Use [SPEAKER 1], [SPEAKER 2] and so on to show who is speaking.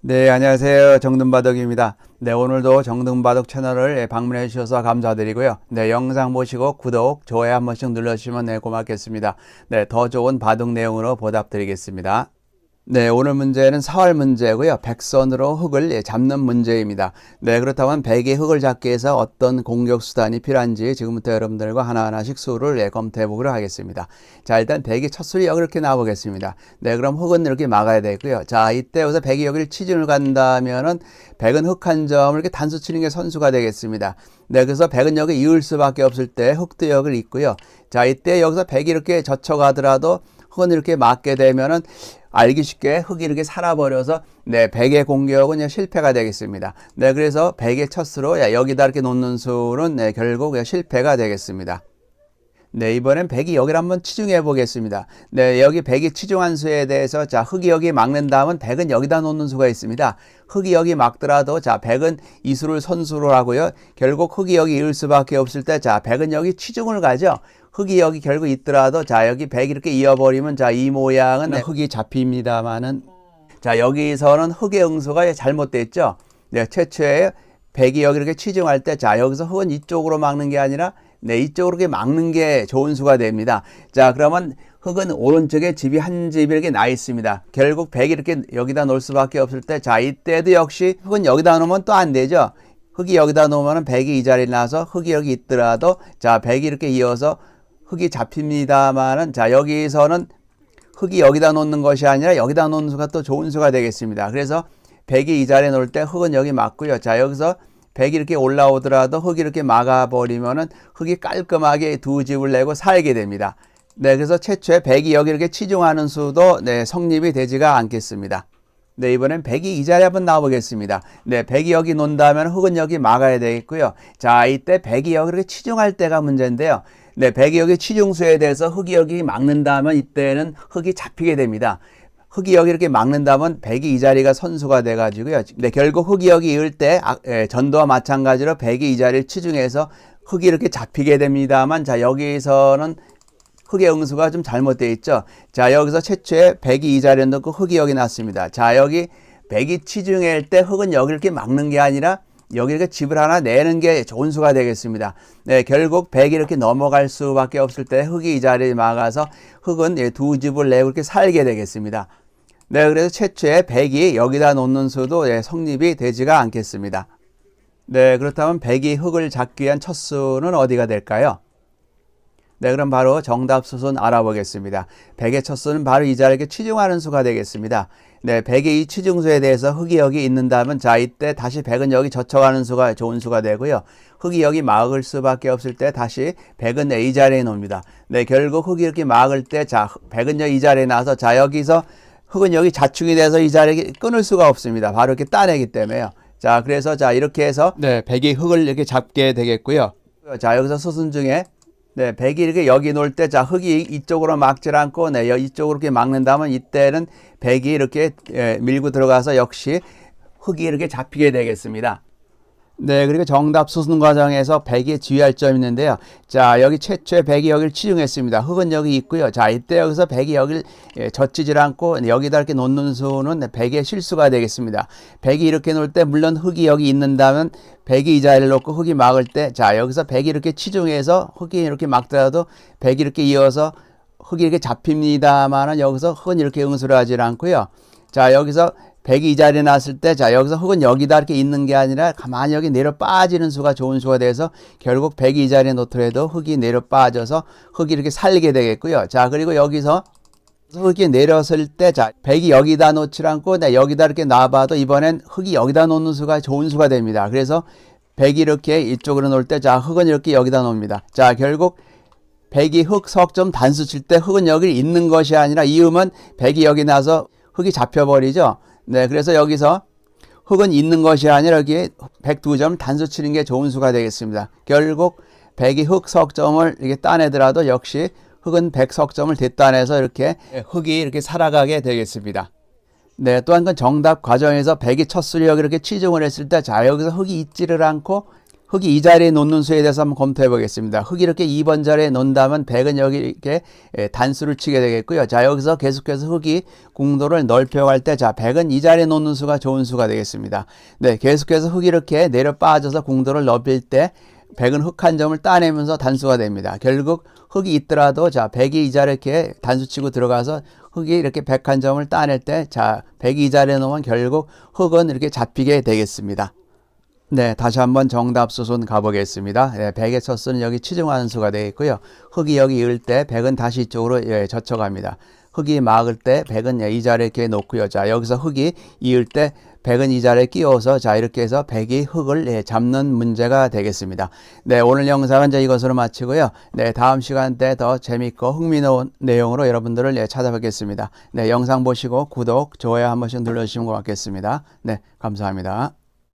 [SPEAKER 1] 네, 안녕하세요. 정든바덕입니다. 네, 오늘도 정든바덕 채널을 방문해 주셔서 감사드리고요. 네, 영상 보시고 구독, 좋아요 한 번씩 눌러주시면 네, 고맙겠습니다. 네, 더 좋은 바둑 내용으로 보답드리겠습니다. 네, 오늘 문제는 사활 문제고요. 백선으로 흙을 예, 잡는 문제입니다. 네, 그렇다면 백의 흙을 잡기 위해서 어떤 공격 수단이 필요한지 지금부터 여러분들과 하나하나씩 수를 예, 검토해 보도록 하겠습니다. 자, 일단 백의 첫 수를 이렇게 나오겠습니다. 네, 그럼 흙은 이렇게 막아야 되고요. 자, 이때 여기서 백이 여기를 치준을 간다면은 백은 흙 한 점을 이렇게 단수 치는 게 선수가 되겠습니다. 네, 그래서 백은 여기 이을 수밖에 없을 때 흙도 여기를 있고요. 자, 이때 여기서 백이 이렇게 젖혀가더라도 흙은 이렇게 맞게 되면은 알기 쉽게 흙이 이렇게 살아버려서 네, 백의 공격은 실패가 되겠습니다. 네, 그래서 백의 첫 수로 여기다 이렇게 놓는 수는 네, 결국 실패가 되겠습니다. 네, 이번엔 백이 여기를 한번 치중해 보겠습니다. 네, 여기 백이 치중한 수에 대해서 자, 흙이 여기 막는 다음은 백은 여기다 놓는 수가 있습니다. 흙이 여기 막더라도 자, 백은 이 수를 선수로 하고요. 결국 흙이 여기 이을 수밖에 없을 때 자, 백은 여기 치중을 가죠. 흙이 여기 결국 있더라도 자, 여기 백이 이렇게 이어버리면 자, 이 모양은 네, 흙이 잡힙니다만은 자, 여기서는 흙의 응수가 잘못됐죠. 네, 최초에 백이 여기 이렇게 치중할 때 자, 여기서 흙은 이쪽으로 막는 게 아니라 네, 이쪽으로 이렇게 막는 게 좋은 수가 됩니다. 자, 그러면 흙은 오른쪽에 집이 한 집이 이렇게 나 있습니다. 결국 백이 이렇게 여기다 놓을 수밖에 없을 때, 자, 이때도 역시 흙은 여기다 놓으면 또 안 되죠. 흙이 여기다 놓으면 백이 이 자리에 나서 흙이 여기 있더라도, 자, 백이 이렇게 이어서 흙이 잡힙니다만은, 자, 여기서는 흙이 여기다 놓는 것이 아니라 여기다 놓는 수가 또 좋은 수가 되겠습니다. 그래서 백이 이 자리에 놓을 때 흙은 여기 맞고요. 자, 여기서 백이 이렇게 올라오더라도 흙이 이렇게 막아버리면은 흙이 깔끔하게 두 집을 내고 살게 됩니다. 네, 그래서 최초에 백이 여기 이렇게 치중하는 수도 네, 성립이 되지가 않겠습니다. 네, 이번엔 백이 이 자리에 한번 나와보겠습니다. 네, 백이 여기 논다면 흙은 여기 막아야 되겠고요. 자, 이때 백이 여기 이렇게 치중할 때가 문제인데요. 네, 백이 여기 치중수에 대해서 여기 막는다면 이때는 흙이 잡히게 됩니다. 흙이 여기 이렇게 막는다면 백이 이 자리가 선수가 돼가지고요. 네, 결국 흙이 여기 이을 때 아, 예, 전도와 마찬가지로 백이 이 자리를 치중해서 흙이 이렇게 잡히게 됩니다만 자 여기서는 흙의 응수가 좀 잘못되어 있죠. 자 여기서 최초에 백이 이 자리에 넣고 흙이 여기 났습니다. 자 여기 백이 치중할 때 흙은 여기 이렇게 막는 게 아니라 여기 이렇게 집을 하나 내는 게 좋은 수가 되겠습니다. 네, 결국 백이 이렇게 넘어갈 수밖에 없을 때 흙이 이 자리에 막아서 흙은 예, 두 집을 내고 이렇게 살게 되겠습니다. 네, 그래서 최초에 백이 여기다 놓는 수도 예, 성립이 되지가 않겠습니다. 네, 그렇다면 백이 흙을 잡기 위한 첫 수는 어디가 될까요? 네, 그럼 바로 정답 수순 알아보겠습니다. 백의 첫 수는 바로 이 자리에 치중하는 수가 되겠습니다. 네, 백의 이 치중수에 대해서 흙이 여기 있는다면 자 이때 다시 백은 여기 젖혀가는 수가 좋은 수가 되고요. 흙이 여기 막을 수밖에 없을 때 다시 백은 이 자리에 놓습니다. 네, 결국 흙이 이렇게 막을 때자 백은 여기 이 자리에 나서 자 여기서 흙은 여기 자충이 돼서 이 자리에 끊을 수가 없습니다. 바로 이렇게 따내기 때문에요. 자, 그래서 자 이렇게 해서 네, 백이 흙을 이렇게 잡게 되겠고요. 자, 여기서 수순 중에 네, 백이 이렇게 여기 놓을 때, 자, 흙이 이쪽으로 막질 않고, 네, 이쪽으로 이렇게 막는다면 이때는 백이 이렇게 예, 밀고 들어가서 역시 흙이 이렇게 잡히게 되겠습니다. 네, 그리고 정답 수순 과정에서 백이 주의할 점이 있는데요. 자, 여기 최초에 백이 여기를 치중했습니다. 흙은 여기 있고요. 자, 이때 여기서 백이 여기를 예, 젖히질 않고 여기다 이렇게 놓는 수는 백의 실수가 되겠습니다. 백이 이렇게 놓을 때 물론 흙이 여기 있는다면 백이 이 자리를 놓고 흙이 막을 때, 자, 여기서 백이 이렇게 치중해서 흙이 이렇게 막더라도 백이 이렇게 이어서 흙이 이렇게 잡힙니다만은 여기서 흙은 이렇게 응수를 하질 않고요. 자, 여기서 백이 이 자리에 났을 때, 자, 여기서 흙은 여기다 이렇게 있는 게 아니라 가만히 여기 내려 빠지는 수가 좋은 수가 돼서 결국 백이 이 자리에 놓더라도 흙이 내려 빠져서 흙이 이렇게 살게 되겠고요. 자, 그리고 여기서 흙이 내렸을 때, 자, 백이 여기다 놓지 않고, 네, 여기다 이렇게 놔봐도 이번엔 흙이 여기다 놓는 수가 좋은 수가 됩니다. 그래서 백이 이렇게 이쪽으로 놓을 때, 자, 흙은 이렇게 여기다 놓습니다. 자, 결국 백이 흙 석 점 단수 칠 때 흙은 여기 있는 것이 아니라 이음은 백이 여기 나서 흙이 잡혀버리죠. 네, 그래서 여기서 흙은 있는 것이 아니라 여기 102점 단수 치는 게 좋은 수가 되겠습니다. 결국 백이 흙 석점을 이렇게 따내더라도 역시 흙은 100석점을 뒷단해서 이렇게 흙이 이렇게 살아가게 되겠습니다. 네, 또한건 정답 과정에서 백이 첫 수력을 이렇게 치중을 했을 때, 자, 여기서 흙이 있지를 않고 흙이 이 자리에 놓는 수에 대해서 한번 검토해 보겠습니다. 흙이 이렇게 2번 자리에 놓는다면 100은 여기 이렇게 예, 단수를 치게 되겠고요. 자, 여기서 계속해서 흙이 궁도를 넓혀갈 때, 자, 100은 이 자리에 놓는 수가 좋은 수가 되겠습니다. 네, 계속해서 흙이 이렇게 내려 빠져서 궁도를 넓힐 때, 100은 흙 한 점을 따내면서 단수가 됩니다. 결국 흙이 있더라도, 자, 100이 이 자리에 이렇게 단수 치고 들어가서 흙이 이렇게 100 한 점을 따낼 때, 자, 100이 이 자리에 놓으면 결국 흙은 이렇게 잡히게 되겠습니다. 네, 다시 한번 정답 수순 가보겠습니다. 네, 100의 첫 수는 여기 치중하는 수가 되겠고요. 흙이 여기 이을 때 100은 다시 이쪽으로 예, 젖혀갑니다. 흙이 막을 때 100은 예, 이 자리에 이렇게 놓고요. 자, 여기서 흙이 이을 때 100은 이 자리에 끼워서 자, 이렇게 해서 100이 흙을 예, 잡는 문제가 되겠습니다. 네, 오늘 영상은 이제 이것으로 마치고요. 네, 다음 시간 때 더 재밌고 흥미로운 내용으로 여러분들을 예, 찾아뵙겠습니다. 네, 영상 보시고 구독, 좋아요 한 번씩 눌러주시면 고맙겠습니다. 네, 감사합니다.